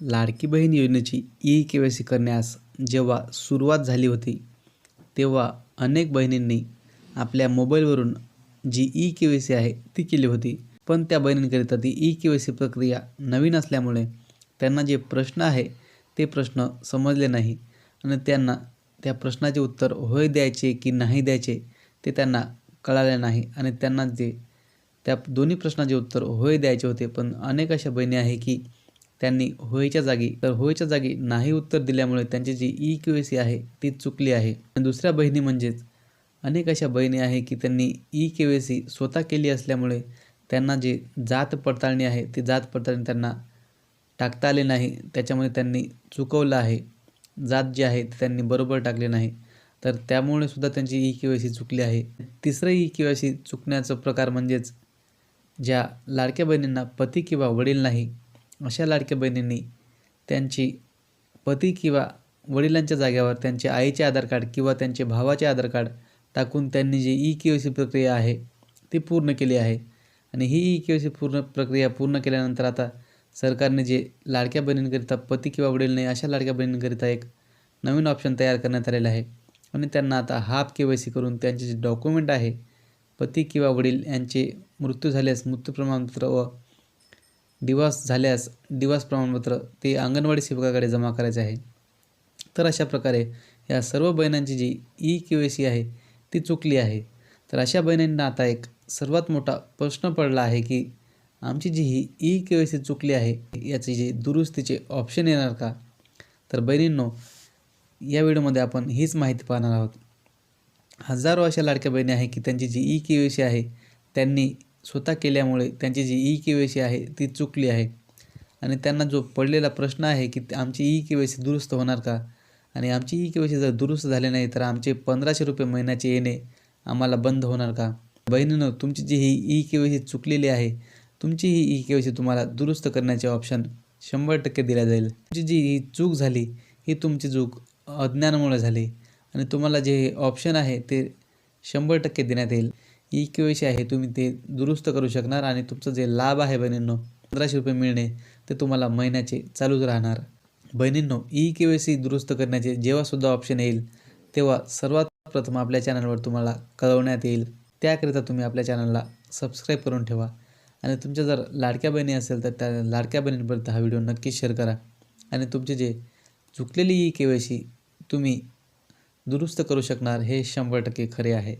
लाडकी बहीण योजनेची E K Y C करण्यास जेव्हा सुरुवात झाली होती तेव्हा अनेक बहिणींनी आपल्या मोबाईलवरून जी ई के वाय सी आहे ती केली होती. पण त्या बहिणींकरिता ती ई के वाय सी प्रक्रिया नवीन असल्यामुळे त्यांना जे प्रश्न आहे ते प्रश्न समजले नाही आणि त्यांना त्या प्रश्नाचे उत्तर होय द्यायचे की नाही द्यायचे ते त्यांना कळाले नाही आणि त्यांना जे त्या दोन्ही प्रश्नाचे उत्तर होय द्यायचे होते. पण अनेक अशा बहिणी आहे की त्यांनी होयच्या जागी तर होयच्या जागी नाही उत्तर दिल्यामुळे त्यांची जी ई के वाय सी आहे ती चुकली आहे. आणि दुसऱ्या बहिणी म्हणजेच अनेक अशा बहिणी आहे की त्यांनी ई के वाय सी स्वतः केली असल्यामुळे त्यांना जे जात पडताळणी आहे ती जात पडताळणी त्यांना टाकता आले नाही. त्याच्यामुळे त्यांनी चुकवलं आहे. जात जी आहे ती त्यांनी बरोबर टाकली नाही. तर त्यामुळे सुद्धा त्यांची ई के वाय सी चुकली आहे. तिसरं ई के वाय सी चुकण्याचं प्रकार म्हणजेच ज्या लाडक्या बहिणींना पती किंवा वडील नाही अशा लाडक्या बहिणींनी त्यांची पती किंवा वडिलांच्या जाग्यावर त्यांचे आईचे आधार कार्ड किंवा त्यांचे भावाचे आधार कार्ड टाकून त्यांनी जी ई के वाय सी प्रक्रिया आहे ती पूर्ण केली आहे. आणि ही ई के वाय सी पूर्ण प्रक्रिया पूर्ण केल्यानंतर आता सरकारने जे लाडक्या बहिणींकरिता पती किंवा वडील नाही अशा लाडक्या बहिणींकरिता एक नवीन ऑप्शन तयार करण्यात आलेलं आहे. आणि त्यांना आता हाफ के वाय सी करून त्यांचे जे डॉक्युमेंट आहे पती किंवा वडील यांचे मृत्यू झाल्यास मृत्यू प्रमाणपत्र व डिवॉर्स झाल्यास डिवॉर्स प्रमाणपत्र ते अंगणवाडी सेवकाकडे जमा करायचे आहे. तर अशा प्रकारे या सर्व बहिणांची जी ई के वाय सी आहे ती चुकली आहे. तर अशा बहिणींना आता एक सर्वात मोठा प्रश्न पडला आहे की आमची जी ही ई के वाय सी चुकली आहे याची जी दुरुस्तीचे ऑप्शन येणार का? तर बहिणींनो या व्हिडिओमध्ये आपण हीच माहिती पाहणार आहोत. हजारो अशा लाडक्या बहिणी आहे की त्यांची जी ई के वाय सी आहे त्यांनी स्वतः केल्यामुळे त्यांची जी ई के वाय सी आहे ती चुकली आहे. आणि त्यांना जो पडलेला प्रश्न आहे की आमची ई के वाय सी दुरुस्त होणार का? आणि आमची ई के वाय सी जर दुरुस्त झाले नाही तर आमचे पंधराशे रुपये महिन्याचे येणे आम्हाला बंद होणार का? बहिणीनं तुमची जी ही ई के वाय सी चुकलेली आहे तुमची ही ई के वाय सी तुम्हाला दुरुस्त करण्याचे ऑप्शन शंभर टक्के दिल्या जाईल. तुमची जी ही चूक झाली ही तुमची चूक अज्ञानामुळे झाली. आणि तुम्हाला जे ऑप्शन आहे ते शंभर टक्के देण्यात येईल. ई के वाय सी आहे तुम्ही ते दुरुस्त करू शकणार आणि तुमचं जे लाभ आहे बहिणींनो पंधराशे रुपये मिळणे ते तुम्हाला महिन्याचे चालूच राहणार. बहिणींनो ई के वाय सी दुरुस्त करण्याचे जेव्हासुद्धा ऑप्शन येईल तेव्हा सर्वात प्रथम आपल्या चॅनलवर तुम्हाला कळवण्यात येईल. त्याकरिता तुम्ही आपल्या चॅनलला सबस्क्राईब करून ठेवा. आणि तुमच्या जर लाडक्या बहिणी असेल तर त्या लाडक्या बहिणींपर्यंत हा व्हिडिओ नक्की शेअर करा. आणि तुमचे जे चुकलेली ई के वाय सी तुम्ही दुरुस्त करू शकणार हे शंभर टक्के खरे आहे.